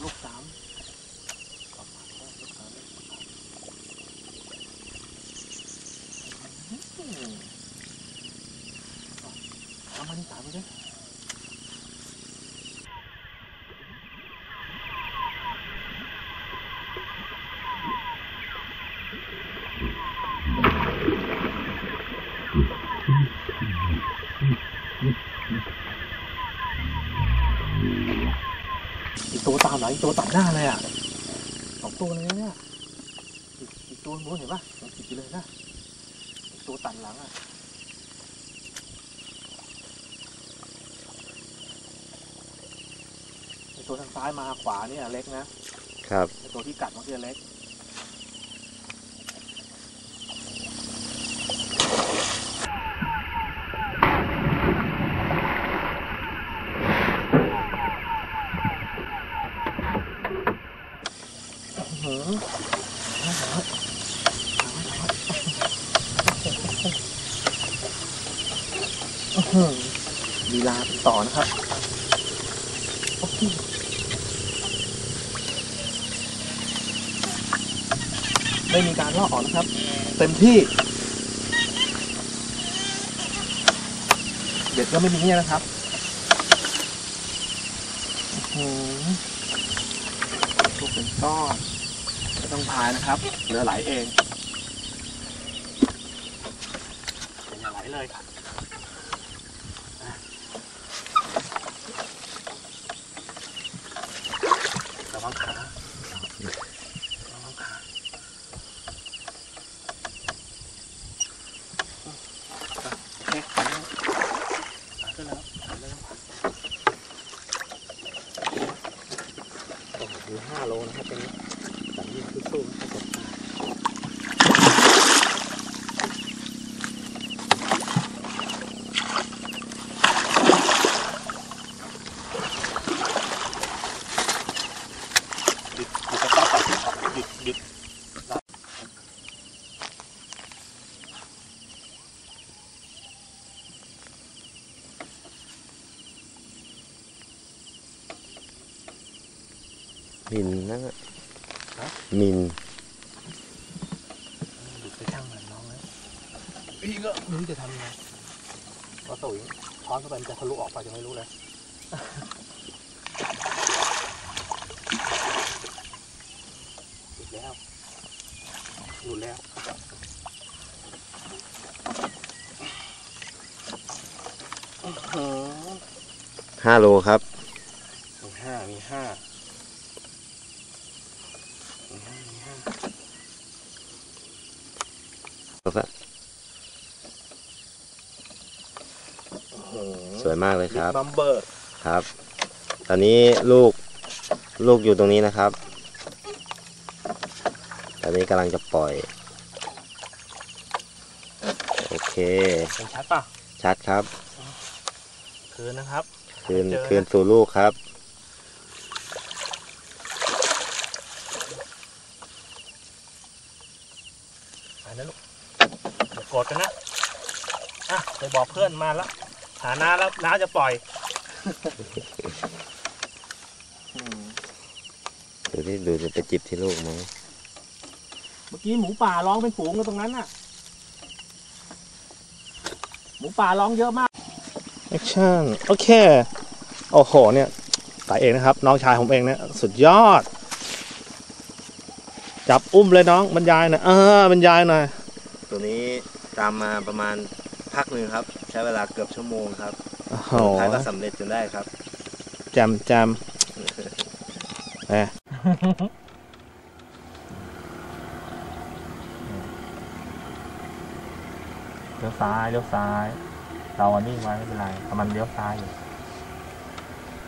ลูกสามลูกสามสามมเอามาที่สามไปเลย อีกตัวตาม หลังอีกตัวตัดหน้าเลยอะสองตัวเลยนะเนี่ยอีกอีกตัวนู้นเห็นปะมันติดไปเลยนะอีกตัวตัดหลังอะไอตัวทางซ้ายมาขวาเนี่ยเล็กนะครับไอตัวที่กัดเมื่อกี้เล็ก ดีลาต่อนะครับโอเคไม่มีการล่อออกนะครับ เต็มที่ เด็ดก็ไม่มีเนี่ยนะครับอื้อหือลูกเป็นก้อน ต้องพายนะครับเหลือไหลเองอย่าไหลเลยครับระวังขาระวังขาโอเคไปแล้วขาขึ้นแล้วขาขึ้นแล้วโอ้โหดูห้าโลนะครับตอนนี้สันยิงสู้ๆนะครับ หยุดหยุดสต๊อปก่อนหยุดหยุดได้ มินนั่นน่ะมินหยุดไปช่างมันน้องเลยอีกก็ไม่รู้จะทำยังไงพอตุ๋ยช้อนเข้าไปมันจะทะลุออกไปจะไม่รู้เลยหยุดแล้วหลุดแล้วอื้อหือห้าโลครับ มีห้ามีห้ามีห้ามีห้า สวยมากเลยครับบัมเบอร์ครับ ตอนนี้ลูกลูกอยู่ตรงนี้นะครับ ตอนนี้กำลังจะปล่อย โอเคเป็นชัดป่ะชัดครับ คืนนะครับ คืนเจอนะ คืนสู่ลูกครับ ไปนะลูกเดี๋ยวโกรธกันนะ อะไปบอกเพื่อนมาแล้ว หาน้าแล้วน้าจะปล่อยดูที่ดูจะไปจิบที่ลูกไหมเมื่อกี้หมูป่าร้องเป็นฝูงกันตรงนั้นน่ะ หมูป่าร้องเยอะมากแอคชั่นโอเค โอ้โห เนี่ยตายเองนะครับ น้องชายผมเองเนี่ยสุดยอด จับอุ้มเลยน้องบรรยายหน่อยเออบรรยายหน่อยตัวนี้ตามมาประมาณพักหนึ่งครับ ใช้เวลาเกือบชั่วโมงครับโอ้โหสุดท้ายก็สำเร็จจนได้ครับแจมแจมเอ้เลี้ยวซ้ายเลี้ยวซ้าย เราอันนิ่งไว้ไม่เป็นไรแต่มันเลี้ยวซ้ายอยู่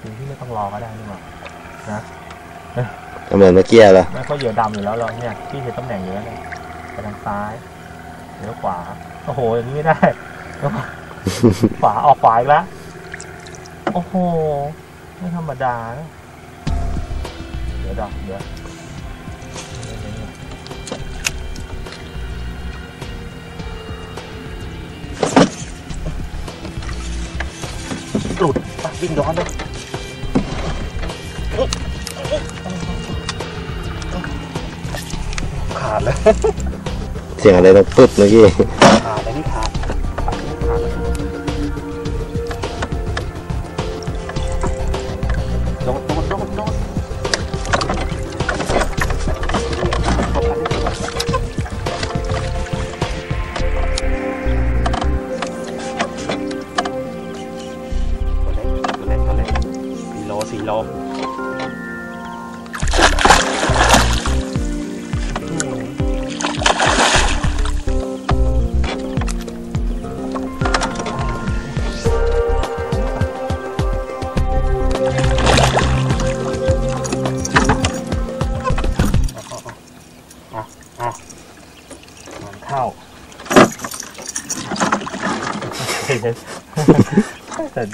สิ่งที่ไม่ต้องรอก็ได้นี่หว่าก็เหมือนเมื่อกี้เหรอไม่ก็เหยื่อดำอยู่แล้วเราเนี่ยที่เห็นตำแหน่งอยู่แล้วเนี่ยไปทางซ้ายเลี้ยวขวาโอ้โหอย่างนี้ไม่ได้เลี้ยวขวา ขวาออกขวาอีกแล้วโอ้โห ไม่ธรรมดาเดี๋ยวดักเดี๋ยวหลุดปะวิ่งย้อนเลยขาดแล้ว เสียงอะไรดังปึ๊ดเมื่อกี้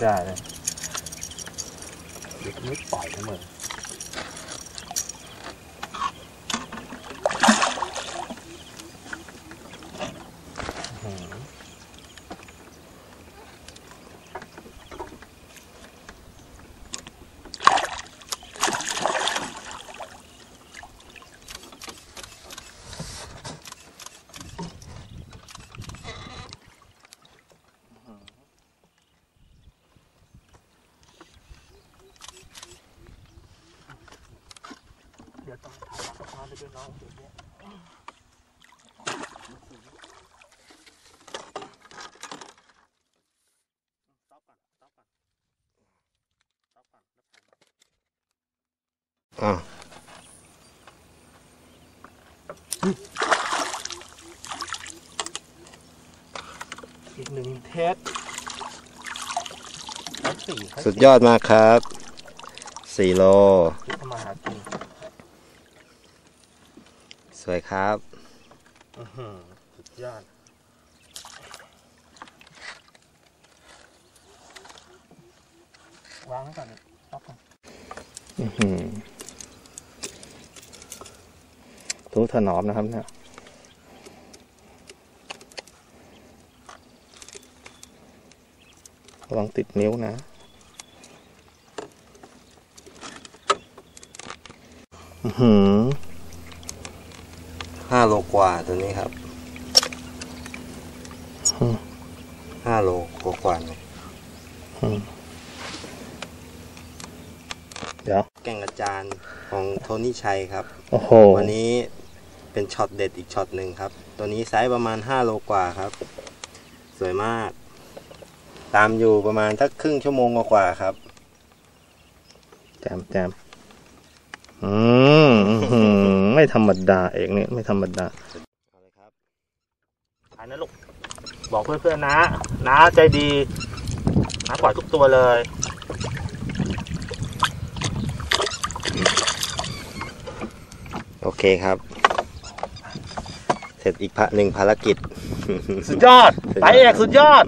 ได้เลยเดี๋ยวไม่ปล่อยนะมึงอื้อหือเดี๋ยวต้องถ่ายสะพานไปด้วยน้องเดี๋ยวเนี่ยสต็อปก่อนสต็อปก่อนสต็อปก่อนแล้วถ่ายก่อน อะอีกหนึ่งเทสแล้วสี่ให้สุดยอดมากครับ สี่โลที่ทำมาหากินสวยครับอื้อหือสุดยอด วางไว้ก่อนเลยล็อกก่อน อื้อหือ ทุกถนอมนะครับเนี่ยระวังติดนิ้วนะอื้อหือห้าโลกว่าตัวนี้ครับอืมห้าโลกว่ากว่าเนี่ยเดี๋ยว แก่งอาจารย์ของโทนี่ชัยครับ โอ้โห วันนี้ เป็นช็อตเด็ดอีกช็อตหนึ่งครับ ตัวนี้ไซส์ประมาณ 5 โลกว่าครับ สวยมาก ตามอยู่ประมาณทักครึ่งชั่วโมงกว่าๆครับแจมแจมอืมอื้อหือไม่ธรรมดาเองเนี่ยไม่ธรรมดาเอาเลยครับถ่ายนะลูกบอกเพื่อนๆนะนะใจดีนะปล่อยทุกตัวเลยโอเคครับ เสร็จอีกพระหนึ่งภารกิจ สุดยอด ไปเอกสุดยอด